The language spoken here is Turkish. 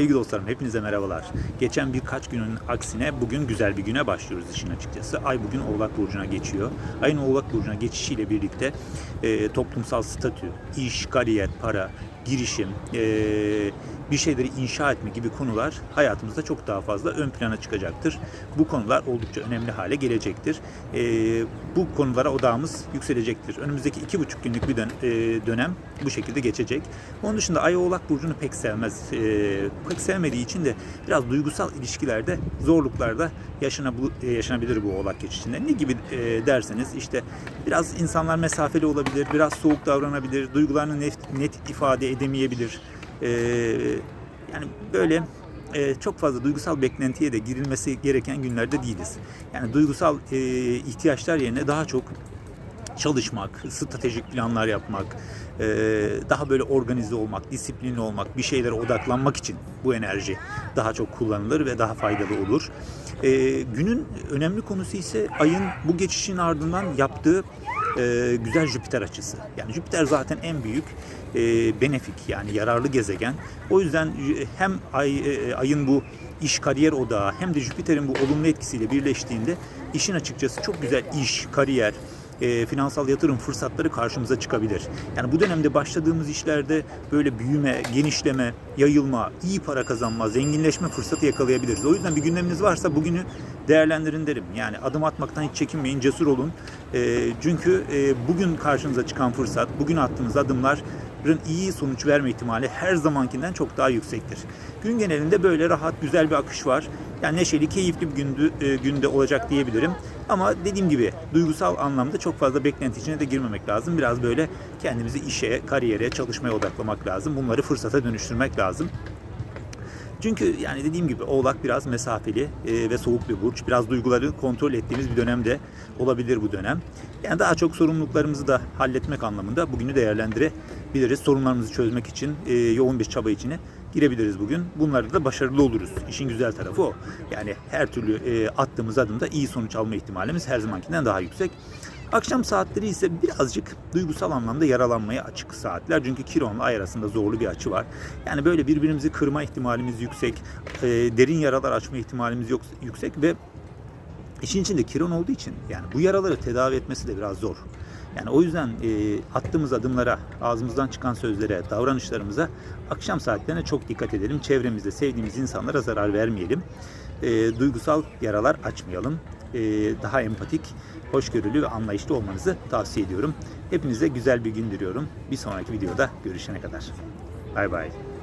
Sevgili dostlarım hepinize merhabalar. Geçen birkaç günün aksine bugün güzel bir güne başlıyoruz işin açıkçası. Ay bugün Oğlak Burcu'na geçiyor. Ayın Oğlak Burcu'na geçişiyle birlikte e, toplumsal statü, iş, kariyer, para, girişim, e, bir şeyleri inşa etme gibi konular hayatımızda çok daha fazla ön plana çıkacaktır. Bu konular oldukça önemli hale gelecektir. E, bu konulara odağımız yükselecektir. Önümüzdeki iki buçuk günlük bir dön- e, dönem bu şekilde geçecek. Onun dışında Ay Oğlak Burcu'nu pek sevmez. E, pek sevmediği için de biraz duygusal ilişkilerde zorluklarda yaşanab- e, yaşanabilir bu Oğlak geçişinde. Ne gibi e, derseniz işte biraz insanlar mesafeli olabilir, biraz soğuk davranabilir, duygularını net, net ifade edemeyebilir. E, yani böyle e, çok fazla duygusal beklentiye de girilmesi gereken günlerde değiliz. Yani duygusal e, ihtiyaçlar yerine daha çok çalışmak, stratejik planlar yapmak, e, daha böyle organize olmak, disiplinli olmak, bir şeylere odaklanmak için bu enerji daha çok kullanılır ve daha faydalı olur. E, günün önemli konusu ise ayın bu geçişin ardından yaptığı e, güzel Jüpiter açısı. Yani Jüpiter zaten en büyük e, benefik yani yararlı gezegen. O yüzden hem ay, e, ayın bu iş kariyer odağı hem de Jüpiter'in bu olumlu etkisiyle birleştiğinde işin açıkçası çok güzel iş, kariyer, e, finansal yatırım fırsatları karşımıza çıkabilir. Yani bu dönemde başladığımız işlerde böyle büyüme, genişleme, yayılma, iyi para kazanma, zenginleşme fırsatı yakalayabiliriz. O yüzden bir gündeminiz varsa bugünü değerlendirin derim. Yani adım atmaktan hiç çekinmeyin, cesur olun. E, çünkü e, bugün karşınıza çıkan fırsat, bugün attığınız adımlar iyi sonuç verme ihtimali her zamankinden çok daha yüksektir. Gün genelinde böyle rahat, güzel bir akış var. Yani neşeli, keyifli bir gündü, e, günde olacak diyebilirim. Ama dediğim gibi duygusal anlamda çok fazla beklenti içine de girmemek lazım. Biraz böyle kendimizi işe, kariyere, çalışmaya odaklamak lazım. Bunları fırsata dönüştürmek lazım. Çünkü yani dediğim gibi Oğlak biraz mesafeli e, ve soğuk bir burç. Biraz duyguları kontrol ettiğimiz bir dönemde olabilir bu dönem. Yani daha çok sorumluluklarımızı da halletmek anlamında bugünü değerlendirebiliriz. Sorunlarımızı çözmek için e, yoğun bir çaba içine girebiliriz bugün. Bunlarda da başarılı oluruz. İşin güzel tarafı o. Yani her türlü e, attığımız adımda iyi sonuç alma ihtimalimiz her zamankinden daha yüksek. Akşam saatleri ise birazcık duygusal anlamda yaralanmaya açık saatler. Çünkü Kiron'la Ay arasında zorlu bir açı var. Yani böyle birbirimizi kırma ihtimalimiz yüksek. e, derin yaralar açma ihtimalimiz yok, yüksek ve işin içinde Kiron olduğu için yani bu yaraları tedavi etmesi de biraz zor. Yani o yüzden e, attığımız adımlara, ağzımızdan çıkan sözlere, davranışlarımıza akşam saatlerine çok dikkat edelim. Çevremizde sevdiğimiz insanlara zarar vermeyelim. E, duygusal yaralar açmayalım. E, daha empatik, hoşgörülü ve anlayışlı olmanızı tavsiye ediyorum. Hepinize güzel bir gün diliyorum. Bir sonraki videoda görüşene kadar. Bay bay.